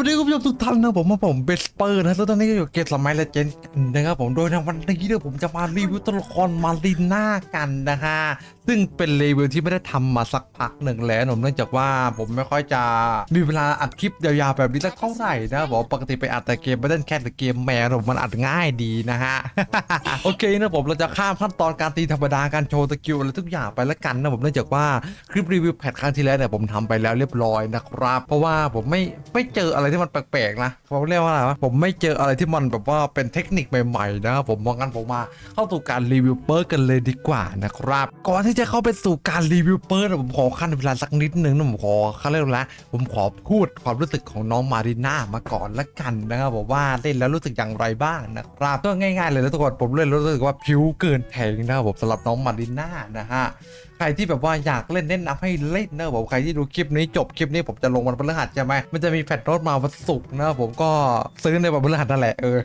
วัสดีคุณผู้ชมทุกท่านนะผมมาผมเบสเปอร์นะแล้วตอนนี้ก็อยู่เกมสมัยเลเจนกันนะครับผมโดยในวันนี้เนี่ยผมจะมารีวิวตัวละครมารีน่ากันนะฮะซึ่งเป็นรีวิวที่ไม่ได้ทำมาสักพักหนึ่งแล้วผมเนื่องจากว่าผมไม่ค่อยจะมีเวลาอัดคลิปยาวๆแบบนี้สักเท่าไหร่นะผมปกติไปอัดแต่เกมไม่ได้แค่แต่เกมแมวผมมันอัดง่ายดีนะฮะโอเคนะผมเราจะข้ามขั้นตอนการตีธรรมดาการโชว์สกิลอะไรทุกอย่างไปแล้วกันนะผมเนื่องจากว่าคลิปรีวิวแพทครั้งที่แล้วเนี่ยผมทำไปแล้วเรียบร้อยนะครับเพราะว่าผมไม่ไม่เจออะไรที่มันแปลกๆนะเขาเรียกว่าอะไรวะผมไม่เจออะไรที่มันแบบว่าเป็นเทคนิคใหม่ๆนะผมมองกันผมมาเข้าสู่การรีวิวเปิร์กันเลยดีกว่านะครับ ก่อนที่จะเข้าไปสู่การรีวิวเปิร์ผมขอขั้นเวลาสักนิดนึงนะผมขอเขาเรียกว่าอะไรผมขอพูดความรู้สึกของน้องมารีน่ามาก่อนละกันนะครับผมว่าเล่นแล้วรู้สึกอย่างไรบ้างนะครับก็ง่ายๆเลยนะทุกคนผมเล่นรู้สึกว่าผิวเกินแทงนะครับผมสำหรับน้องมารีน่านะฮะ ใครที่แบบว่าอยากเล่นแนะนำให้เล่นนะผมใครที่ดูคลิปนี้จบคลิปนี้ผมจะลงวันพฤหัสใช่ไหมมันจะมีแพทโน้ตมาวันศุกร์นะผมก็ซื้อในวันพฤหัสนั่นแหละเออ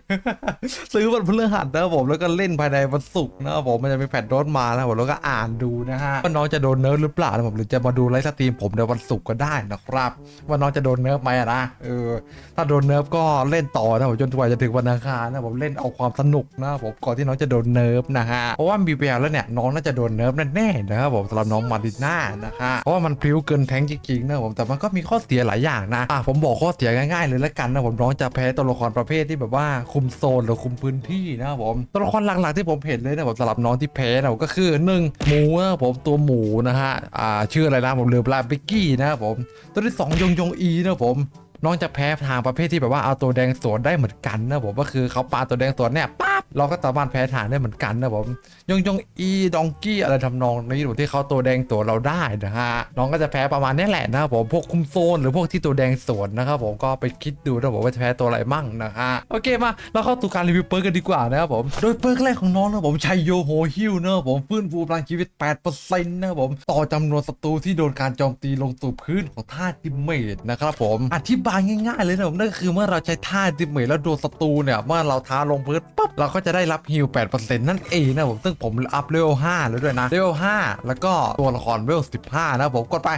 ซื้อวันพฤหัสนะผมแล้วก็เล่นภายในวันศุกร์นะผมมันจะมีแพทโน้ตมานะครับผมแล้วก็อ่านดูนะฮะว่าน้องจะโดนเนิร์ฟหรือเปล่านะผมหรือจะมาดูไลฟ์สตรีมผมในวันศุกร์ก็ได้นะครับว่าน้องจะโดนเนิร์ฟไหมนะเออถ้าโดนเนิร์ฟก็เล่นต่อนะผมจนกว่าจะถึงวันอังคารนะผมเล่นเอาความสนุกนะผมก่อนที่น้องจะโดนเนิร์ฟนะฮะเพราะว่ามีแววแล้วเนี่ยน้องน่าจะโดนเนิร์ฟแน่ๆนะครับผมสำหรับน้องมาริน่านะฮะเพราะว่ามันพลิ้วเกินแทงจริงๆนะผมแต่มันก็มีข้อเสียหลายอย่างนะอะผมบอกข้อเสียง่ายๆเลยละกันนะผมน้องจะแพ้ตัวละครประเภทที่แบบว่าคุมโซนหรือคุมพื้นที่นะครับผมตัวละครหลักๆที่ผมเห็นเลยนะผมสำหรับน้องที่แพ้นะก็คือหนึ่งหมูนะครับผมตัวหมูนะฮะอ่าชื่ออะไรนะผมลืมละบิกกี้นะครับผมตัวที่สองยงยงอีนะครับผมน้องจะแพ้ทางประเภทที่แบบว่าเอาตัวแดงสวนได้เหมือนกันนะผมก็คือเขาปาตัวแดงสวนเนี่ยปั๊บ เราก็สามารถแพ้ทางได้เหมือนกันนะผมยงยงอีดองกี้อะไรทำนองนี้ผมที่เขาตัวแดงตัวเราได้นะฮะน้องก็จะแพ้ประมาณนี้แหละนะครับผมพวกคุมโซนหรือพวกที่ตัวแดงสวนนะครับผมก็ไปคิดดูนะผมว่าจะแพ้ตัวอะไรมั่งนะฮะโอเคมาเราเข้าสู่การรีวิวเปิร์กกันดีกว่านะครับผมโดยเปิร์กแรกของน้องนะผมชัยโยโฮฮิลนะผมฟื้นฟูพลังชีวิต8%นะครับผมต่อจำนวนศัตรูที่โดนการโจมตีลงสู่พื้นของท่าดิเมจนะครับผมอธิบายง่ายๆเลยนะผมนั่นก็คือเมื่อเราใช้ท่าดิเมจแล้วโดนศัตรูเนี่ยเมื่อเราท้าลงพื้นปุ๊บเราก็จะได้รับฮิล8%นั่นเองนะผมซึ่งผมอัพเลเวล5แล้วด้วยนะเลเวล5แล้วก็ตัวละครเลเวล15 นะผมกดไป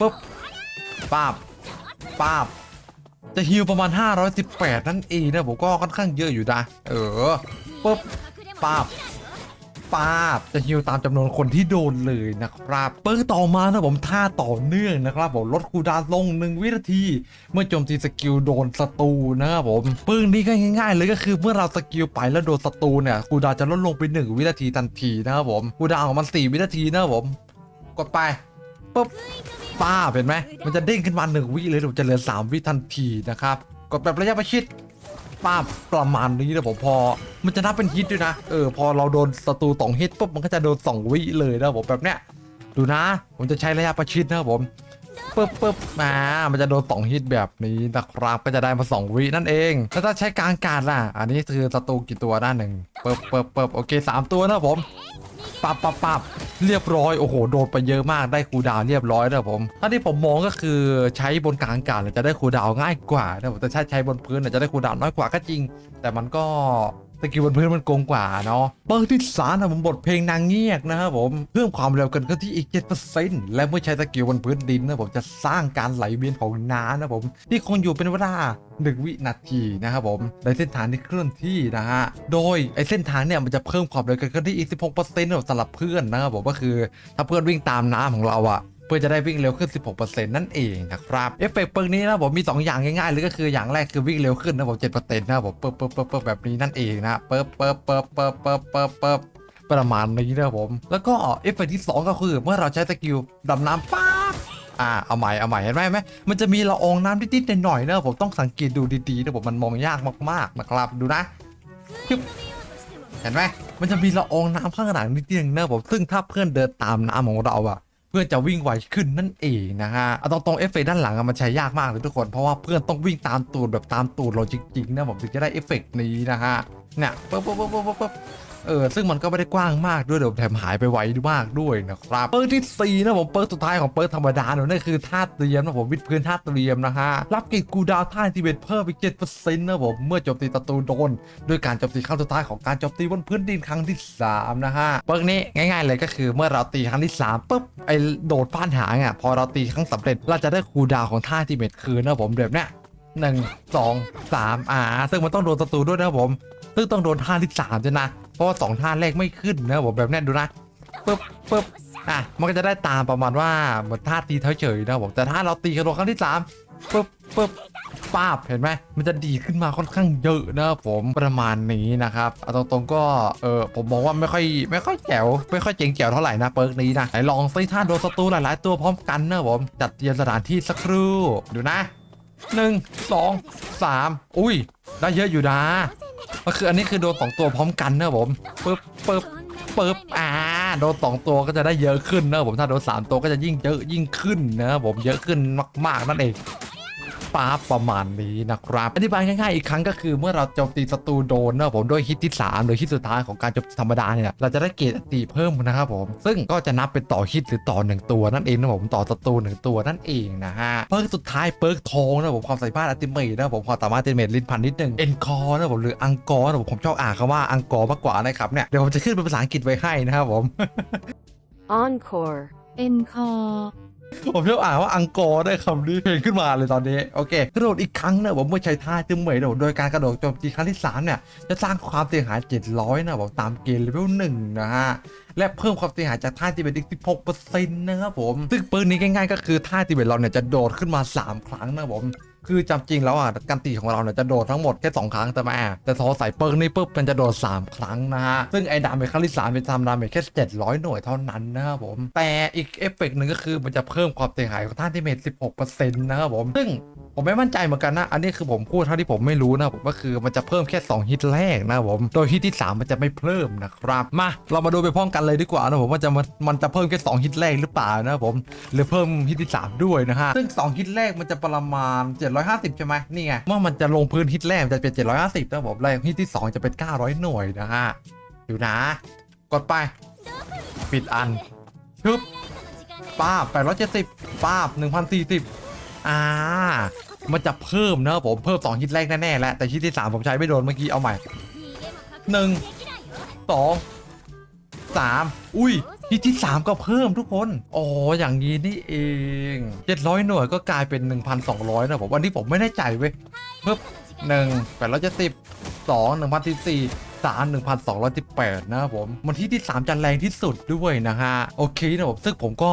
ปุ๊บป้าบป้าบจะฮิลประมาณ 518 นั่นเองนะผมก็ค่อนข้างเยอะอยู่นะเออปุ๊บป้าบ ปาบจะฮิลตามจำนวนคนที่โดนเลยนะครับเปิร์กต่อมานะผมท่าต่อเนื่องนะครับผมลดคูดาวน์ลงวินาที เมื่อโจมตีสกิลโดนศัตรูนะครับผมปึ้งนี้ก็ง่าย ๆ เลยก็คือเมื่อเราสกิลไปแล้วโดนศัตรูเนี่ยคูดาจะลดลงไป1วินาทีทันทีนะครับผมคูดาของมัน4วินาทีนะครับผม กดไปปุ๊บป้าเห็นไหมมันจะเด้งขึ้นมาหนึ่งวิเลยผมจะเหลือ3วิทันทีนะครับกดแบบระยะประชิด ป้าประมาณนี้นะผมพอ มันจะนับเป็นฮิตด้วยนะ เออพอเราโดนศัตรูสองฮิตปุ๊บมันก็จะโดน2วิเลยนะผมแบบเนี้ยดูนะ ผมจะใช้ระยะประชิดนะครับผม ปึ๊บปึ๊บมามันจะโดนสองฮิตแบบนี้นะครับก็จะได้มา2วินั่นเอง แล้วถ้าใช้กลางการล่ะ อันนี้คือศัตรูกี่ตัวด้านหนึ่งปึ๊บปึ๊บปึ๊บโอเคสามตัวนะผมปับปับปับเรียบร้อยโอ้โหโดนไปเยอะมากได้คูดาวเรียบร้อยนะผมถ้าที่ผมมองก็คือใช้บนกลางอากาศจะได้คูดาวง่ายกว่านะผมแต่ถ้าใช้บนพื้นจะได้คูดาวน้อยกว่าก็จริง แต่มันก็ สกิลบนพื้นมันโกงกว่าเนาะเปิดที่สามนะผมบทเพลงนางเงียกนะครับผมเพิ่มความเร็วกันก็ที่อีก 7%และเมื่อใช้สกิลบนพื้นดินนะผมจะสร้างการไหลเวียนของน้ำนะผมที่คงอยู่เป็นเวลาหนึ่งวินาทีนะครับผมในเส้นทางที่เคลื่อนที่นะฮะ โดยไอเส้นทางเนี่ยมันจะเพิ่มความเร็วกันที่อีก 16%สำหรับเพื่อนนะครับผมก็คือถ้าเพื่อนวิ่งตามน้ำของเราอะ เพื่อจะได้วิ่งเร็วขึ้น 16%นั่นเองนะครับ เอฟเฟกต์เปิงนี้นะผมมี 2 อย่างง่ายๆเลยก็คืออย่างแรกคือวิ่งเร็วขึ้นนะผม7%นะผมเปิบเปิบเปิบแบบนี้นั่นเองนะเปิบเปิบเปิบเปิบเปิบเปิบเปิบประมาณนี้นะผม แล้วก็เอฟเฟกต์ที่ 2 ก็คือเมื่อเราใช้สกิลดำน้ำป๊าอ่าเอาใหม่เอาใหม่เห็นไหมไหมมันจะมีละอองน้ำนิดๆหน่อยๆนะผมต้องสังเกตดูดีๆนะผมมันมองยากมากๆนะครับดูนะึบเห็นไหมมันจะมีละอองน้ำข้างหลังนิดนึงนะผมซึ่งถ้าเพื่อนเดินตามน้ำของเราอะ พื่อนจะวิ่งไวขึ้นนั่นเองนะฮะเอาตรงๆเอฟเฟกต์ด้านหลังอะมันใช้ยากมากเลยทุกคนเพราะว่าเพื่อนต้องวิ่งตามตูดแบบตามตูดเราจริงๆนะผมถึงจะได้เอฟเฟกต์นี้นะฮะเนี่ยปุ๊บปุ๊บปุ๊บปุ๊บปุ๊บ เออซึ่งมันก็ไม่ได้กว้างมากด้วยเดี๋ยวแถมหายไปไวมากด้วยนะครับเปิร์กที่ 4 นะผมเปิร์กสุดท้ายของเปิร์กธรรมดาเนี่ยนั่นคือท่าเตรียมนะผมวิดพื้นท่าเตรียมนะฮะรับกรดกูดาวท่าที่เป็นเพิ่มอีก7%นต์นะผมเมื่อโจมตีศัตรูโดนด้วยการโจมตีครั้งสุดท้ายของการโจมตีบนพื้นดินครั้งที่3นะฮะเปิร์กนี้ง่าย ๆ เลยก็คือเมื่อเราตีครั้งที่3ปุ๊บไอโดดฟ้านหางอะพอเราตีครั้งสำเร็จเราจะได้คูดาวของท่าที่เม็ดคืนนะผมแบบเนี้ยหนึ่งสองสามอ่าซึ่งมันต้องโดนศัตรูด้วยนะผมซึ่งต้องโดนท่าที่สามด้วยนะ เพราะว่าสองท่าแรกไม่ขึ้นนะผมแบบนี้ดูนะปึ๊บปึ๊บอะมันก็จะได้ตามประมาณว่าเหมือนท่าตีเฉยๆนะผมแต่ถ้าเราตีกระโดดครั้งที่สามปึ๊บปึ๊บป้าบเห็นไหมมันจะดีขึ้นมาค่อนข้างเยอะนะผมประมาณนี้นะครับเอาตรงๆก็เออผมมองว่าไม่ค่อยไม่ค่อยแจ๋วไม่ค่อยเจ๋งแจ๋วเท่าไหร่นะเปิร์กนี้นะไหนลองซิท่าโดนศัตรูหลายๆตัวพร้อมกันนะผมจัดเตรียมสถานที่สักครู่ดูนะหนึ่งสองสามอุ้ยได้เยอะอยู่นะ ก็คืออันนี้คือโดนสองตัวพร้อมกันนะผมปึ๊บปึ๊บปึ๊บอ่าโดนสองตัวก็จะได้เยอะขึ้นนะผมถ้าโดนสามตัวก็จะยิ่งเยอะยิ่งขึ้นนะผมเยอะขึ้นมากๆนั่นเอง ป้าประมาณนี้นะครับ อธิบายง่ายๆอีกครั้งก็คือเมื่อเราโจมตีศัตรูโดนนะผมด้วยฮิตที่ 3 หรือฮิตสุดท้ายของการโจมตีธรรมดาเนี่ยเราจะได้เกรดอัตติเพิ่มนะครับผม ซึ่งก็จะนับเป็นต่อฮิตหรือต่อหนึ่งตัวนั่นเองนะผมต่อศัตรูหนึ่งตัวนั่นเองนะฮะเพิร์กสุดท้ายเปิร์กทองนะผมความสามารถอัติเมทนะผมความสามารถอัติเมทลิ้นพันนิดหนึ่งเอ็นคอร์นะผมหรืออังกอร์นะผมผมชอบอ่านคำว่าอังกอร์มากกว่านะครับเนี่ยเดี๋ยวผมจะขึ้นเป็นภาษาอังกฤษไว้ให้นะครับผม Encore. เอ็นคอ ผมชอบอ่านว่าอังกอร์ได้คำนี้เพลงขึ้นมาเลยตอนนี้ โอเค กระโดดอีกครั้งนะผมเมื่อใช้ท่าจึงเหมยโดดโดยการกระโดดโจมตีครั้งที่ 3 เนี่ย จะสร้างความเสียหาย 700 นะผมตามเกณฑ์เลเวลหนึ่งนะฮะ และเพิ่มความเสียหายจากท่าทีเบตอีก16%นะครับผม ซึ่งปืนนี้ง่ายๆ ก็คือท่าทีเบตเราเนี่ยจะโดดขึ้นมา 3 ครั้งนะผม คือจำจริงแล้วอะการตีของเราเนี่ยจะโดดทั้งหมดแค่ 2 ครั้งแต่มาแต่ทอใส่เปิ้งนี่ปุ๊บมันจะโดด 3 ครั้งนะฮะ ซึ่งไอ้ดาเมจครั้งที่3เป็นทำดาเมจแค่ 700 หน่วยเท่านั้นนะครับผม แต่อีกเอฟเฟกต์หนึ่งก็คือมันจะเพิ่มความเสียหายของท่านที่เมจ16%นะครับผมซึ่ง ผมไม่มั่นใจเหมือนกันนะ อันนี้คือผมพูดเท่าที่ผมไม่รู้นะผมก็คือมันจะเพิ่มแค่ 2 ฮิตแรกนะผม โดยฮิตที่ 3 มันจะไม่เพิ่มนะครับ มาเรามาดูไปพร้อมกันเลยดีกว่านะผมว่าจะมันมันจะเพิ่มแค่ 2 ฮิตแรกหรือเปล่านะผม หรือเพิ่มฮิตที่ 3 ด้วยนะฮะ ซึ่ง 2 ฮิตแรกมันจะประมาณ 750 ใช่ไหมนี่ไง เมื่อมันจะลงพื้นฮิตแรกจะเป็น 750นะครับผมแล้วฮิตที่ 2 จะเป็น 900 หน่วยนะฮะอยู่นะ กดไป ปิดอันชึบป้าบ870ป้าบ1040 อ่า มันจะเพิ่มนะครับผมเพิ่ม2ฮิตแรกแน่ๆแล้วแต่ฮิตที่ 3 ผมใช้ไม่โดนเมื่อกี้เอาใหม่หนึ่งสองสามอุ้ยฮิตที่ 3 ก็เพิ่มทุกคน อ๋อ อย่างนี้นี่เอง 700 หน่วยก็กลายเป็น 1,200 นะผมวันนี้ผมไม่ได้จ่ายเว้ยเพิ่มหนึ่งแปดร้อยเจ็ดสิบสองหนึ่งพันสี่สี่สามหนึ่งพันะครับผมมันที่ที่สามจะแรงที่สุดด้วยนะฮะโอเคนะผมซึ่งผมก็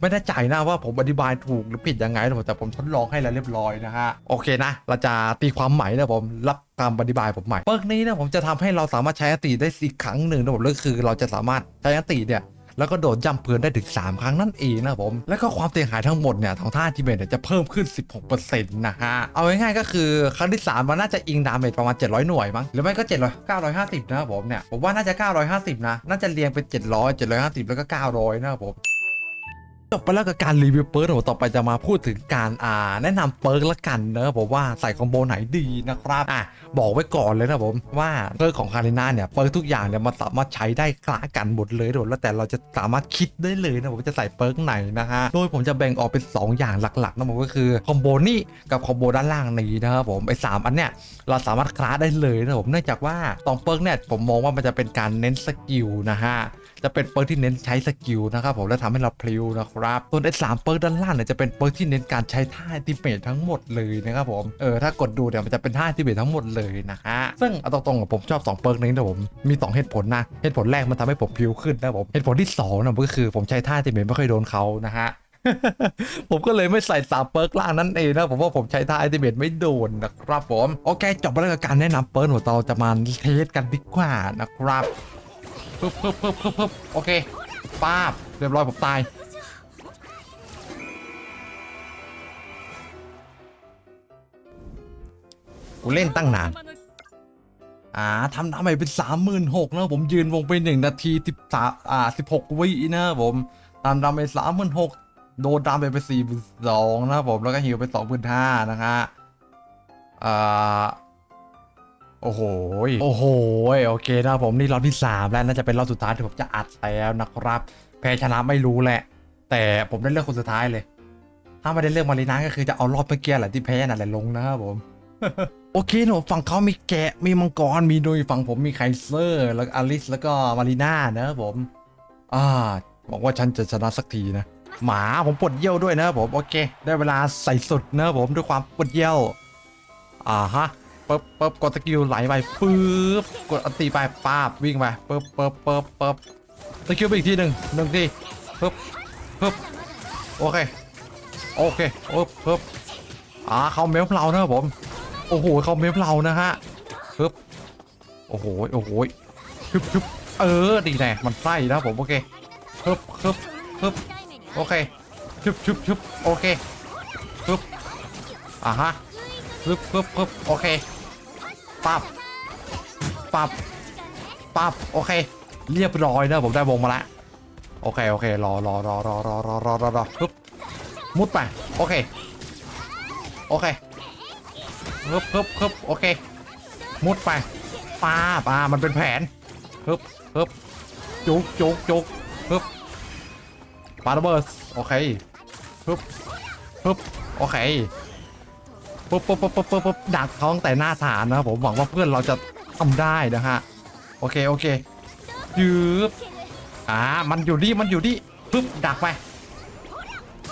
ไม่ได้ใจนะว่าผมอธิบายถูกหรือผิดยังไงนะผมแต่ผมทดลองให้แล้วเรียบร้อยนะฮะโอเคนะ เราจะตีความใหม่นะผมรับตามอธิบายผมใหม่เปิร์กนี้นะผมจะทำให้เราสามารถใช้อติได้อีกครั้งหนึ่งนะผมก็คือเราจะสามารถใช้อติเนี่ย แล้วก็โดดย่ำพื้นได้ถึง 3 ครั้งนั่นเองนะผม แล้วก็ความเสียหายทั้งหมดเนี่ยของท่าจิเมตเนี่ยจะเพิ่มขึ้น 16%นะฮะ เอาง่ายๆก็คือครั้งที่3มันน่าจะอิงดาเมจประมาณ 700 หน่วยมั้ง หรือไม่ก็ 700 950 นะครับผมเนี่ย ผมว่าน่าจะ 950 นะ น่าจะเรียงเป็น 700 750 แล้วก็ 900 นะครับผม จบไปแล้วกับการรีวิวเปิร์กผมต่อไปจะมาพูดถึงการอ่าแนะนำเปิร์กละกันนะผมว่าใส่คอมโบไหนดีนะครับอะบอกไว้ก่อนเลยนะผมว่าเปิร์กของคาริน่าเนี่ยเปิร์กทุกอย่างเนี่ยมันสามารถใช้ได้คละกันหมดเลยโดยแล้วแต่เราจะสามารถคิดได้เลยนะผมจะใส่เปิร์กไหนนะฮะโดยผมจะแบ่งออกเป็น 2 อย่างหลักๆนะผมก็คือคอมโบนี่กับคอมโบด้านล่างนี้นะครับผมไอ้สามอันเนี่ยเราสามารถคลาได้เลยนะผมเนื่องจากว่าตองเปิร์กเนี่ยผมมองว่ามันจะเป็นการเน้นสกิลนะฮะ จะเป็นเปิร์กที่เน้นใช้สกิลนะครับผมและทำให้เราพลิ้วนะครับส่วนไอ้สามเปิร์กด้านล่างเนี่ยจะเป็นเปิร์กที่เน้นการใช้ท่าติเมททั้งหมดเลยนะครับผมเออถ้ากดดูเนี่ยมันจะเป็นท่าติเมททั้งหมดเลยนะฮะซึ่งเอาตรงๆผมชอบ 2 เปิร์กนี้นะผมมี 2 เหตุผลนะเหตุผลแรกมันทำให้ผมพลิ้วขึ้นนะผมเหตุผลที่2นะก็คือผมใช้ท่าติเมทไม่ค่อยโดนเขานะฮะผมก็เลยไม่ใส่สามเปิร์กล่างนั่นเองนะผมว่าผมใช้ท่าไอติเมตไม่โดนนะครับผม โอเคจบไปแล้วกับการแนะนำเปิร์กหัวเตาจะมาเทสกันดีกว่านะครับ ปึ๊บปึ๊บปึ๊บปึ๊บปึ๊บโอเคป้าบเรียบร้อยผมตาย กูเล่นตั้งนาน อ่าทำดาเมจเป็นสามหมื่นหกนะผมยืนวงไปหนึ่งนาทีสิบสามอ่าสิบหกวินะผมทำดาเมจสามหมื่นหกโดนดาเมจไปสี่หมื่นสองนะผมแล้วก็ฮิวไปสองหมื่นห้านะฮะอ่า โอ้โห โอ้โห โอเคนะครับผมนี่รอบที่สามแล้วน่าจะเป็นรอบสุดท้ายที่ผมจะอัดแล้วนะครับ แพ้ชนะไม่รู้แหละ แต่ผมได้เลือกคนสุดท้ายเลย ถ้าไม่ได้เลือกมารีนาก็คือจะเอารอบเมื่อกี้แหละที่แพ้นั่นแหละลงนะครับผม โอเคนะฝั่งเขามีแกะ มีมังกร มีโดยฝั่งผมมีไคเซอร์ แล้วอลิส แล้วก็มารีน่านะครับผม อ่าบอกว่าฉันจะชนะสักทีนะ หมาผมปวดเยี่ยวด้วยนะครับผม โอเค ได้เวลาใส่สุดนะครับผมด้วยความปวดเยี่ยว อ่าฮะ ปึ๊บปึ๊บกดสกิลไหลไปปึ๊บกดอันตีไปป้าบวิ่งไปปึ๊บปึ๊บปึ๊บปึ๊บสกิลไปอีกทีหนึ่งหนึ่งทีปึ๊บปึ๊บโอเคโอเคปึ๊บปึ๊บอ่าเขาเมฟเรานะครับผมโอ้โหเขาเมฟเรานะฮะปึ๊บโอ้โหโอ้โหชึบชึบเออดีแน่มันไส้นะครับผมโอเคปึ๊บปึ๊บปึ๊บโอเคชึบชึบชึบโอเคปึ๊บอ่าฮะ ปึ๊บปึ๊บปึ๊บโอเคปั๊บปั๊บปั๊บโอเค เรียบร้อยนะผมได้วงมาล้วโอเคโอเครอรอรอรอรอรอรอรอรอปึ๊บมุดไปโอเคโอเคปึ๊บปึ๊บปึ๊บโอเค มุดไปป้าบอ่ามันเป็นแผนปึ๊บปึ๊บจุกจุกจุกปึ๊บปาระเบิดโอเคปึ๊บปึ๊บโอเค ปุ๊บปุ๊บปุ๊บปุ๊บปุ๊บดักเขาตั้งแต่หน้าฐานนะครับผมหวังว่าเพื่อนเราจะทำได้นะฮะโอเคโอเคยืบอ่ามันอยู่นี่มันอยู่นี่ปึ๊บดักไป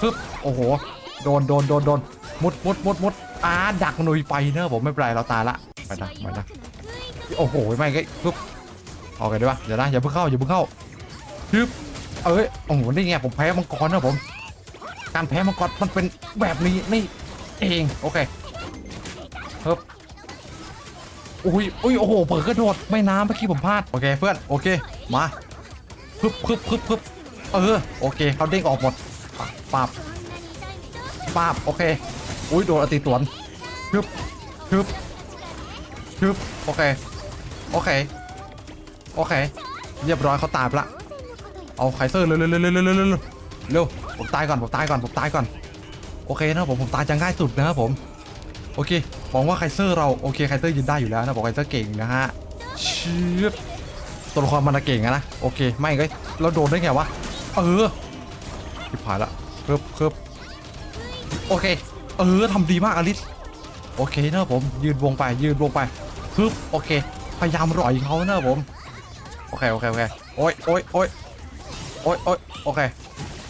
ปึ๊บโอ้โหโดนโดนโดนโดนมุดมุดมุดมุดอ่าดักหนุยไปเนอะผมไม่เป็นไรเราตายละไปนะไปนะโอ้โหไม่ก็ปึ๊บโอเคดีวะเดี๋ยวนะอย่าเพิ่งเข้าอย่าเพิ่งเข้าปึ๊บเอ้ยโอ้โหนี่ไงผมแพ้มังกรนะผมการแพ้มังกรมันเป็นแบบนี้นี่เองโอเค เฮ้ยอุ้ยอุ้ยโอ้โหเผลอกระโดดไม่น้ำเมื่อกี้ผมพลาดโอเคเพื่อนโอเคมาพึบพึบพึบพึบเออโอเคเขาเด้งออกหมดปาบปาบปาบโอเคอุ้ยโดนอติสวนพึบพึบพึบโอเคโอเคโอเค เรียบร้อยเขาตายละเอาไคเซอร์เร็วเร็วเร็วเร็วเร็วเร็วผมตายก่อนผมตายก่อนผมตายก่อนโอเคนะผมผมตายจะง่ายสุดนะครับผม อเคมองว่าไคเซอร์เราโอเคไคเซอร์ยืนได้อยู่แล้วนะบอกไคเซอร์เก่งนะฮะเชืบตัวละครมันเก่งนะโอเคไม่ก็เราโดนได้ไงวะเออทิพายละเพิ่มเพิ่มโอเคเออทำดีมากอลิสโอเคนะผมยืนวงไปยืนวงไปปึ๊บโอเคพยายามร่อยเขานะผมโอเคโอเคโอเคโอ้ยโอ้ยโอ้ยโอ้ยโอ้ยโอเค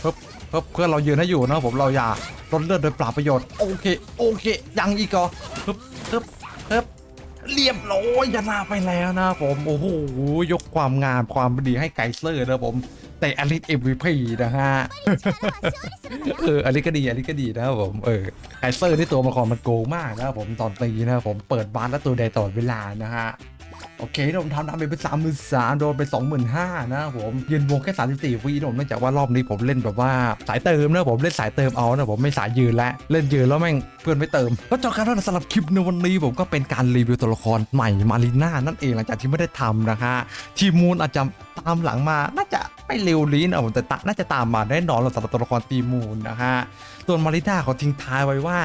ปึ๊บปึ๊บเพื่อนเรายืนให้อยู่นะผมเราอย่า ลดเลือดโดยปล่าประโยชน์โอเคโอเค ยังอีกเหรอฮึบฮึบฮึบเรียบร้อยชนะไปแล้วนะผมโอ้โหยกความงามความดีให้ไกเซอร์นะผมแต่อลิส MVP นะฮะเอออลิสก็ดีอลิสก็ดีนะครับผมเออไกเซอร์นี่ตัวละครมันโกงมากนะครับผมตอนตีนะครับผมเปิดบานแล้วตัวใดตลอดเวลานะฮะ โอเคผมทำดาเมจไปสามหมื่นสามโดนไปสองหมื่นห้านะผมยืนวงแค่สามสิบสี่วินะผมเนื่องจากว่ารอบนี้ผมเล่นแบบว่าสายเติมนะผมเล่นสายเติมเอานะผมไม่สายยืนล้วเล่นยืนแล้วแม่งเพื่อนไม่เติมก็จบการแล้วนสำหรับคลิปในวันนี้ผมก็เป็นการรีวิวตัวละครใหม่มารีน่านั่นเองหลังจากที่ไม่ได้ทำนะฮะทีมมูนอาจจะตามหลังมาน่าจะไม่เร็วลี้นะผมแต่ตะน่าจะตามมาแน่นอนสำหรับตัวละครทีมมูนนะฮะส่วนมาริน่าเขาทิ้งท้ายไว้ว่า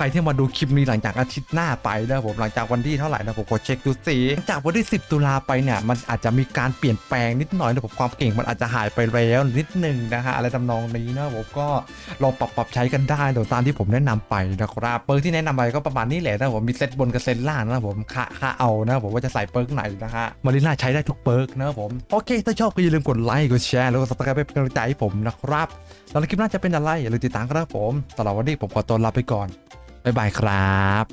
ครที่มาดูคลิปนี้หลังจากอาทิตย์หน้าไปนะผมหลังจากวันที่เท่าไหร่นะผมขอเช็คดูสิหลังจากวันที่ 10 ตุลาไปเนี่ยมันอาจจะมีการเปลี่ยนแปลงนิดหน่อยนะผมความเก่งมันอาจจะหายไปแล้วนิดหนึ่งนะฮะอะไรทำนองนี้นะผมก็ลองปรับปรับใช้กันได้โดยตามที่ผมแนะนำไปนะครับเปิร์กที่แนะนำไปก็ประมาณนี้แหละนะผมมีเซตบนกับเซตล่างนะผมค่าค่าเอานะผมว่าจะใส่เปิร์กไหนนะฮะมาริน่าใช้ได้ทุกเปิร์กนะผมโอเค ถ้าชอบก็อย่าลืมกดไลค์กดแชร์แล้วก็สับสไครป์เป็นกำลังใจให้ผมนะครับแล้วคลิปหน้าจะเป็นอะไรอย่าลืมติดตามกันนะผมสำหรับวันนี้ผมขอตัวลาไปก่อน บ๊ายบายครับ